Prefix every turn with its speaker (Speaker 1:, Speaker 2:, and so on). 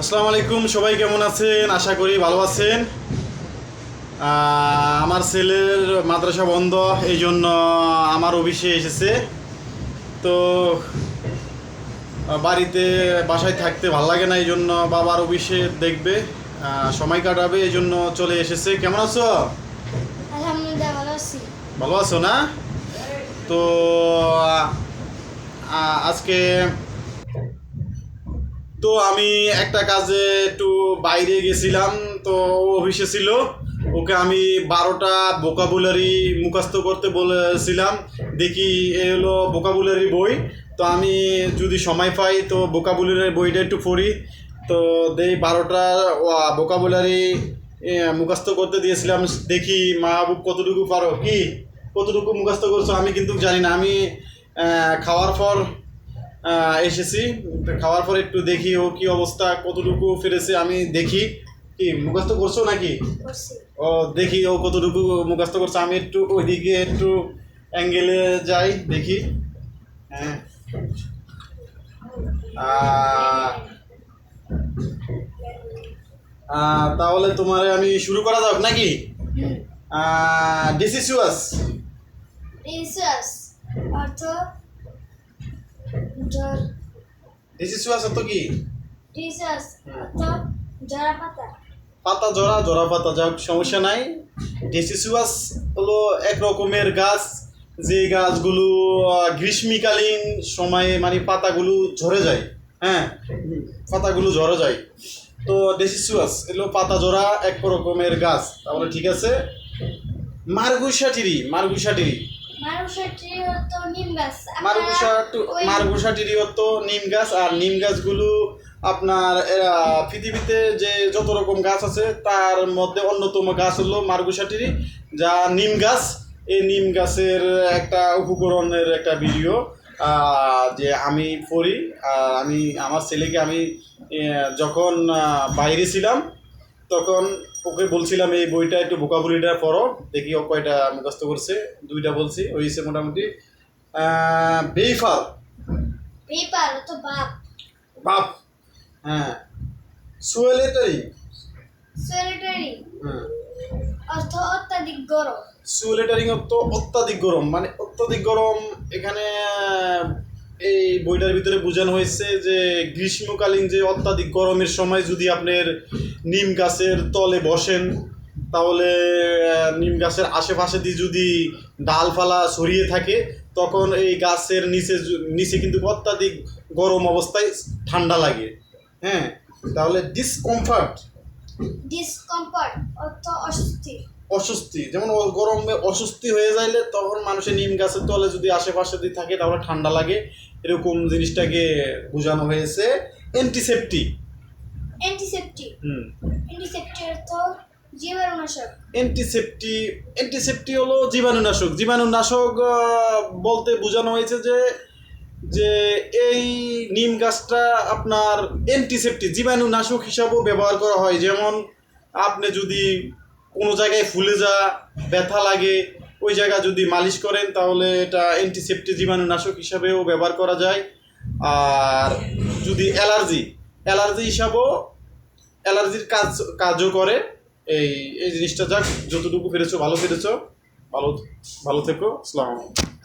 Speaker 1: আসসালামু আলাইকুম সবাই কেমন আছেন? আশা করি ভালো আছেন। আমার ছেলের মাদ্রাসা বন্ধ এই জন্য আমার অফিসে এসেছে। তো বাড়িতে বাসায় থাকতে ভালো লাগে না এই জন্য বাবার অফিসে দেখবে সময় কাটাবে এই জন্য চলে এসেছে। কেমন আছো?
Speaker 2: ভালো আছো।
Speaker 1: না? তো আজকে তো আমি একটা কাজে একটু বাইরে গেছিলাম, তো অফিসে ছিল। ওকে আমি বারোটা বোকাবুলারি মুখস্থ করতে বলেছিলাম, দেখি এ হলো বোকাবুলারি বই। তো আমি যদি সময় পাই, তো বোকাবুলারি বইটা একটু পড়ি। তো দেই বারোটা বোকাবুলারি মুখস্থ করতে দিয়েছিলাম। দেখি মাহবুব কতটুকু পারো? কি? কতটুকু মুখস্থ করছ? আমি কিন্তু জানি না। আমি খাওয়ার পর এসেছি খাওয়ার পর একটু দেখি ও কি অবস্থা কতটুকু ফিরেছে আমি দেখি। কি মুখস্থ করছ নাকি? ও দেখি ও কতটুকু মুখস্থ করছে আমি একটু ওইদিকে একটু অ্যাঙ্গেলে যাই দেখি। হ্যাঁ। তাহলে তোমার আমি শুরু করা যাক নাকি? ডিসিসুয়াস
Speaker 2: রিসার্চ অর্থ জ্বর
Speaker 1: ডিসিসুয়াস তো কি?
Speaker 2: রিসার্চ অর্থ জরা পাতা।
Speaker 1: পাতা জরা জরা পাতা যাক সমস্যা নাই। ডেসিসুয়াস হলো এক রকমের গাছ যে গাছগুলো গ্রীষ্মকালীন সময়ে মানে পাতাগুলো ঝরে যায়। হ্যাঁ পাতাগুলো ঝরে যায়। তো ডেসিসুয়াস এগুলো পাতা জরা এক রকমের গাছ। তাহলে ঠিক আছে? মার্গুসাটিরি মার্গুসাটিরি মারগুসা
Speaker 2: ওই-
Speaker 1: মারগুসা নিম গাছ আর নিম গাছগুলো আপনার পৃথিবীতে যে যত রকম গাছ আছে তার মধ্যে অন্যতম গাছ হলো মারগুসা টিরি যা নিম গাছ। এই নিম গাছের একটা উপকরণের একটা ভিডিও যে আমি পড়ি আর আমি আমার ছেলেকে আমি যখন বাইরে ছিলাম তখন ওকে বলছিলাম এই বইটা একটু ভোকাবুলিটা পড়ো দেখি ও কয়টা মুখস্থ করছে। দুইটা বলছি হয়েছে মোটামুটি। আহ, বেইফাল
Speaker 2: পেপার অর্থ বাপ
Speaker 1: বাপ হ্যাঁ। সুয়েলেটারি।
Speaker 2: সোয়েটারি
Speaker 1: হ্যাঁ।
Speaker 2: অর্থ অত্যাধিক গরম।
Speaker 1: সুয়েলেটারিং অর্থ অত্যাধিক গরম। মানে অত্যাধিক গরম এখানে এই বইটার ভিতরে বোঝানো হয়েছে যে গ্রীষ্মকালীন যে অত্যাধিক গরমের সময় যদি আপনার নিম গাছের তলে বসেন তাহলে নিম গাছের আশেপাশে দিয়ে যদি ডালপালা ছড়িয়ে থাকে তখন এই গাছের নিচে নিচে কিন্তু অত্যাধিক গরম অবস্থায় ঠান্ডা লাগে। হ্যাঁ? তাহলে ডিসকমফর্ট
Speaker 2: ডিসকমফর্ট অর্থ অস্বস্তি।
Speaker 1: অস্বস্তি। যেমন গরমে অস্বস্তি হয়ে যাইলে তখন মানুষের নিম গাছের তলে যদি আশেপাশে দিয়ে থাকে তাহলে ঠান্ডা লাগে। এরকম জিনিসটাকে বোঝানো হয়েছে। অ্যান্টিসেপটিক
Speaker 2: অ্যান্টিসেপ্টিক
Speaker 1: হুম।
Speaker 2: অ্যান্টিসেপ্টিক অর্থ জীবাণুনাশক।
Speaker 1: অ্যান্টিসেপ্টি অ্যান্টিসেপ্টি হলো জীবাণুনাশক। জীবাণুনাশক বলতে বোঝানো হয়েছে যে যে এই নিম গাছটা আপনার অ্যান্টিসেপ্টি জীবাণুনাশক হিসাবেও ব্যবহার করা হয়। যেমন আপনি যদি কোনো জায়গায় ফুলে যা ব্যথা লাগে ওই জায়গা যদি মালিশ করেন তাহলে এটা অ্যান্টিসেপ্টি জীবাণুনাশক হিসাবেও ব্যবহার করা যায়। আর যদি অ্যালার্জি অ্যালার্জি হিসাবও অ্যালার্জির কাজ, কাজও করে। এই এই জিনিসটা যাক, যতটুকু ফিরেছো ভালো ফিরেছো ভালো ভালো থেকো। আসসালামু আলাইকুম।